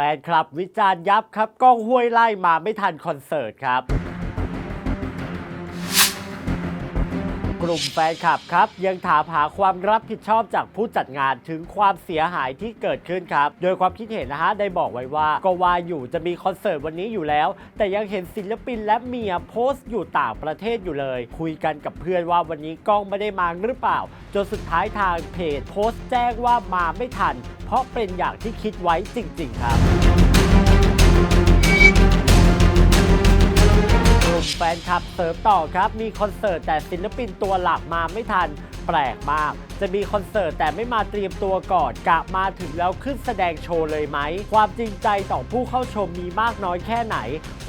แฟนคลับวิจารณ์ยับครับกล้องห้วยไล่มาไม่ทันคอนเสิร์ตครับ ลุ่มแฟนคลับครับ ยังถามหาความรับผิดชอบจากผู้จัดงานถึงความเสียหายที่เกิดขึ้นครับ โดยความคิดเห็นนะฮะได้บอกไว้ว่า ก็ว่าอยู่จะมีคอนเสิร์ตวันนี้อยู่แล้ว แต่ยังเห็นศิลปินและเมียโพสต์อยู่ต่างประเทศอยู่เลย คุยกันกับเพื่อนว่าวันนี้ก้องไม่ได้มาหรือเปล่า จนสุดท้ายทางเพจโพสต์แจ้งว่ามาไม่ทัน เพราะเป็นอย่างที่คิดไว้จริง ๆ ครับ ลุ่มแฟนคลับเสริมต่อครับ มีคอนเสิร์ตแต่ศิลปินตัวหลักมาไม่ทัน ปลกมาก จะมีคอนเสิร์ตแต่ไม่มาเตรียมตัวก่อนกะมาถึงแล้วขึ้นแสดงโชว์เลยไหม ความจริงใจต่อผู้เข้าชมมีมากน้อยแค่ไหน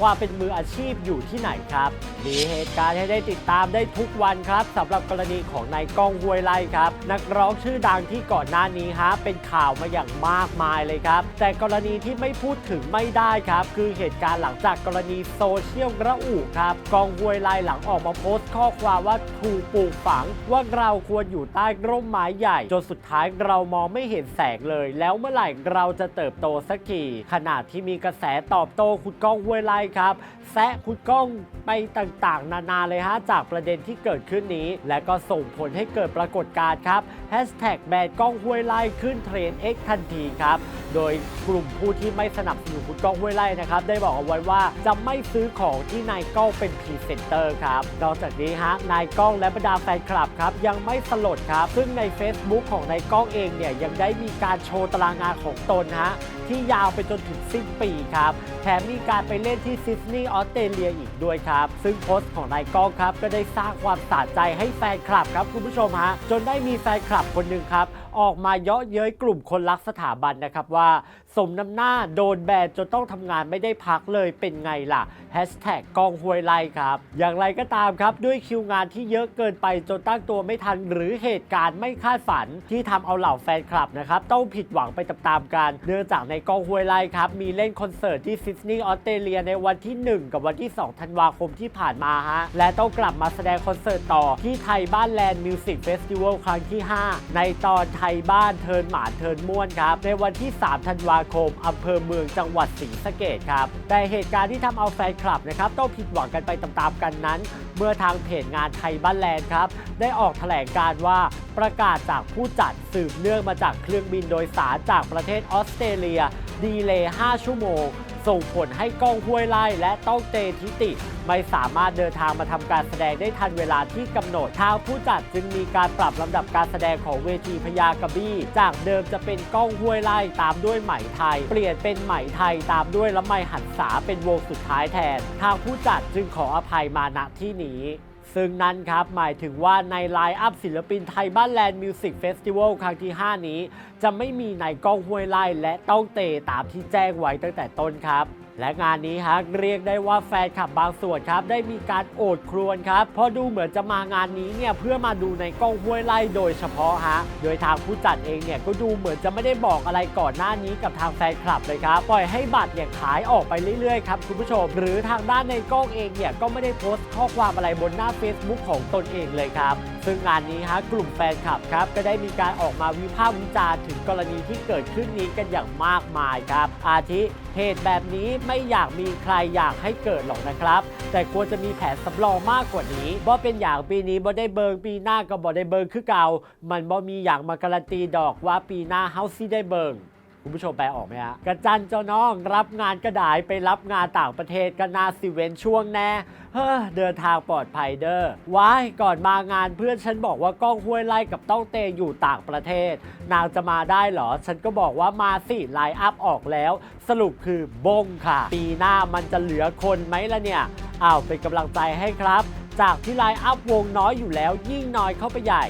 ความเป็นมืออาชีพอยู่ที่ไหนครับ มีเหตุการณ์ให้ได้ติดตามได้ทุกวันครับสำหรับกรณีของนายก้องห้วยไล่ครับ นักร้องชื่อดังที่ก่อนหน้านี้ฮะเป็นข่าวมาอย่างมากมายเลยครับ แต่กรณีที่ไม่พูดถึงไม่ได้ครับ คือเหตุการณ์หลังจากกรณีโซเชียลระอุครับกองห้วยไล่หลังออกมาโพสต์ข้อความว่าถูกปลูกฝังว่าเราควรอยู่ใต้ร่มไม้ใหญ่ จนสุดท้ายเรามองไม่เห็นแสงเลย แล้วเมื่อไหร่เราจะเติบโตสักทีขนาดที่มีกระแสตอบโต้คุณก้องห้วยไล่ครับแซะคุณก้องไปต่างๆ นานาเลยฮะจากประเด็นที่เกิดขึ้นนี้ และก็ส่งผลให้เกิดปรากฏการณ์ครับแฮชแท็กแบนก้องห้วยไล่ขึ้นเทรน X ทันทีครับ โดยกลุ่มผู้ที่ไม่สนับสนุนคุณก้องห้วยไล่นะครับ ได้บอกเอาไว้ว่าจะไม่ซื้อของที่นายก้องเป็นพรีเซนเตอร์ครับ นอกจากนี้ฮะนายก้องและบรรดาแฟนคลับครับยังไม่สลดครับ ซึ่งใน Facebook ของนายก้องเองเนี่ยยังได้มีการโชว์ตารางงานของตนฮะที่ยาวไปจนถึงสิ้นปีครับ แถมมีการไปเล่นที่ซิดนีย์ออสเตรเลียอีกด้วยครับ ซึ่งโพสต์ของนายก้องครับ ก็ได้สร้างความสะใจให้แฟนคลับครับคุณผู้ชมฮะ จนได้มีแฟนคลับคนหนึ่งครับออกมาเยาะเย้ยกลุ่มคนรักสถาบันนะครับว่าสมน้ำหน้าโดนแบนจนต้องทำงานไม่ได้พักเลยเป็นไงล่ะแฮชแท็กกองห้วยไล่ครับ อย่างไรก็ตามครับ ด้วยคิวงานที่เยอะเกินไปจนตั้งตัวไม่ทัน หรือเหตุการณ์ไม่คาดฝันที่ทำเอาเหล่าแฟนคลับนะครับต้องผิดหวังไปตามๆกัน เนื่องจากในกองห้วยไล่ครับ มีเล่นคอนเสิร์ตที่ซิดนีย์ออสเตรเลียในวันที่ 1 กับวันที่ 2 ธันวาคมที่ผ่านมาฮะและต้องกลับมาแสดงคอนเสิร์ตต่อที่ไทยบ้านแลนด์มิวสิกเฟสติวัลครั้งที่ 5 ในตอนไทยบ้านเทินหมานเทินม่วนครับในวันที่ 3 ธันวาคมอำเภอเมืองจังหวัดศรีสะเกดครับ แต่เหตุการณ์ที่ทำเอาแฟนคลับนะครับต้องผิดหวังกันไปตามๆกันนั้น เมื่อทางเพจงานไทยบ้านแลนด์ครับ ได้ออกแถลงการว่าประกาศจากผู้จัดสืบเนื่องมาจากเครื่องบินโดยสารจากประเทศออสเตรเลีย ดีเลย์ 5 ชั่วโมง ส่งผลให้ก้องห้วยไล่และต้องเตทิติ ไม่สามารถเดินทางมาทำการแสดงได้ทันเวลาที่กำหนด ทางผู้จัดจึงมีการปรับลำดับการแสดงของเวทีพญากระบี้ จากเดิมจะเป็นก้องห้วยไล่ตามด้วยไหมไทย เปลี่ยนเป็นไหมไทยตามด้วยละไมหันษาเป็นวงสุดท้ายแทน ทางผู้จัดจึงขออภัยมาณที่นี้ ซึ่งนั่นครับ หมายถึงว่าในไลน์อัพศิลปินไทยบ้านแลนด์มิวสิกเฟสติวัลครั้งที่ 5 นี้ จะไม่มีนายก้องห้วยไล่และต้องเตตามที่แจ้งไว้ตั้งแต่ต้นครับ และงานนี้ฮะเรียกได้ว่าแฟนคลับบางส่วนครับ ได้มีการโอดครวญครับเพราะดูเหมือนจะมางานนี้เนี่ยเพื่อมาดูในกล้องห้วยไล่โดยเฉพาะฮะโดยทางผู้จัดเองเนี่ยก็ดูเหมือนจะไม่ได้บอกอะไรก่อนหน้านี้กับทางแฟนคลับเลยครับปล่อยให้บัตรเนี่ยขายออกไปเรื่อยๆครับคุณผู้ชม หรือทางด้านในกล้องเองเนี่ยก็ไม่ได้โพสต์ข้อความอะไรบนหน้า Facebook ของตนเองเลยครับซึ่งงานนี้ฮะกลุ่มแฟนคลับครับก็ได้มีการออกมาวิพากษ์วิจารณ์ถึงกรณีที่เกิดขึ้นนี้กันอย่างมากมายครับ อาทิเหตุแบบนี้ไม่อยากมีใครอยากให้เกิดหรอกนะครับ แต่ควรจะมีแผนสำรองมากกว่านี้บ่เป็นอย่างปีนี้บ่ได้เบิงปีหน้าก็บ่ได้เบิงคือเก่า มันบ่มีอย่างมาการันตีดอกว่าปีหน้าเฮาสิได้เบิง คุณผู้ชมแปลออกไหมฮะกระจันเจ้าน้องรับงานกระดายไปรับงานต่างประเทศกันนาสิเวนช่วงแน่เฮ้อเดินทางปลอดภัยเด้อว้ายก่อนมางานเพื่อนฉันบอกว่ากล้องห้วยไล่กับต้องเตอยู่ต่างประเทศ นางจะมาได้เหรอ ฉันก็บอกว่ามาสิไลน์อัพออกแล้ว สรุปคือบงค่ะ ปีหน้ามันจะเหลือคนไหมล่ะเนี่ยอ้าวเป็นกำลังใจให้ครับ จากที่ไลน์อัพวงน้อยอยู่แล้วยิ่งน้อยเข้าไปใหญ่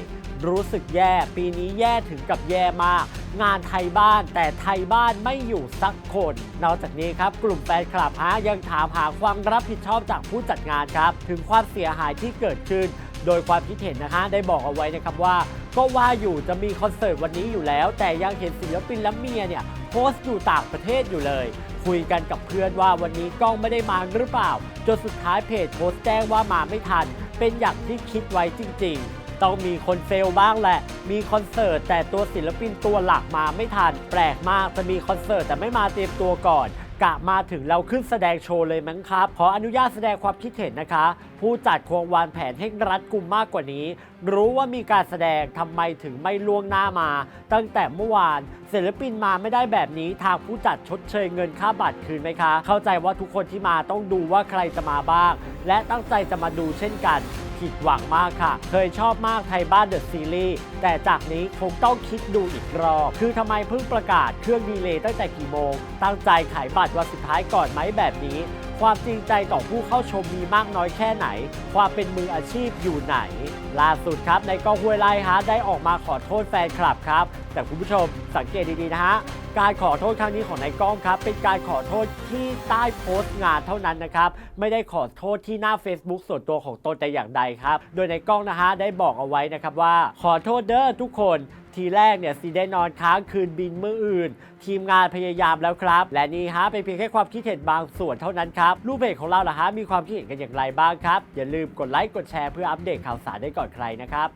รู้สึกแย่ ปีนี้แย่ถึงกับแย่มาก งานไทยบ้านแต่ไทยบ้านไม่อยู่สักคน นอกจากนี้ครับกลุ่มแฟนคลับฮะยังถามหาความรับผิดชอบจากผู้จัดงานครับ ถึงความเสียหายที่เกิดขึ้น โดยความคิดเห็นนะคะได้บอกเอาไว้นะครับว่า ก็ว่าอยู่จะมีคอนเสิร์ตวันนี้อยู่แล้ว แต่ยังเห็นศิลปินและเมียเนี่ยโพสต์อยู่ต่างประเทศอยู่เลยคุยกันกับเพื่อนว่าวันนี้กล้องไม่ได้มาหรือเปล่า จนสุดท้ายเพจโพสต์แจ้งว่ามาไม่ทัน เป็นอย่างที่คิดไว้จริง ๆ ต้องมีคนเฟลบ้างแหละ มีคอนเสิร์ตแต่ตัวศิลปินตัวหลักมาไม่ทัน แปลกมากจะมีคอนเสิร์ตแต่ไม่มาเตรียมตัวก่อน กะมาถึงเราขึ้นแสดงโชว์เลยมั้งครับ ขออนุญาตแสดงความคิดเห็นนะคะ ผู้จัดควรวางแผนให้รัดกุมมากกว่านี้ รู้ว่ามีการแสดงทำไมถึงไม่ล่วงหน้ามา ตั้งแต่เมื่อวานศิลปินมาไม่ได้แบบนี้ทางผู้จัดชดเชยเงินค่าบัตรคืนไหมคะ เข้าใจว่าทุกคนที่มาต้องดูว่าใครจะมาบ้าง และตั้งใจจะมาดูเช่นกัน ผิดหวังมากค่ะ เคยชอบมากไทยบ้านเดอะซีรีส์แต่จากนี้คงต้องคิดดูอีกรอบ คือทำไมเพิ่งประกาศเครื่องดีเลย์ตั้งแต่กี่โมง ตั้งใจขายบัตรวันสุดท้ายก่อนไหมแบบนี้ ความจริงใจต่อผู้เข้าชมมีมากน้อยแค่ไหน ความเป็นมืออาชีพอยู่ไหน ล่าสุดครับในกองห้วยไล่ฮะได้ออกมาขอโทษแฟนคลับครับ แต่คุณผู้ชมสังเกตดีๆนะฮะ การขอโทษครั้งนี้ของนายก้องครับ เป็นการขอโทษที่ใต้โพสต์งานเท่านั้นนะครับ ไม่ได้ขอโทษที่หน้า Facebook ส่วนตัวของตนแต่อย่างใดครับ โดยนายก้องนะฮะได้บอกเอาไว้นะครับว่า ขอโทษเด้อทุกคนทีแรกเนี่ยซีได้นอนค้างคืนบินเมื้ออื่น ทีมงานพยายามแล้วครับ และนี่ฮะเป็นเพียงแค่ความคิดเห็นบางส่วนเท่านั้นครับ รูปเพจของเราล่ะฮะมีความคิดเห็นกันอย่างไรบ้างครับ อย่าลืมกดไลค์กดแชร์เพื่ออัปเดตข่าวสารได้ก่อนใครนะครับ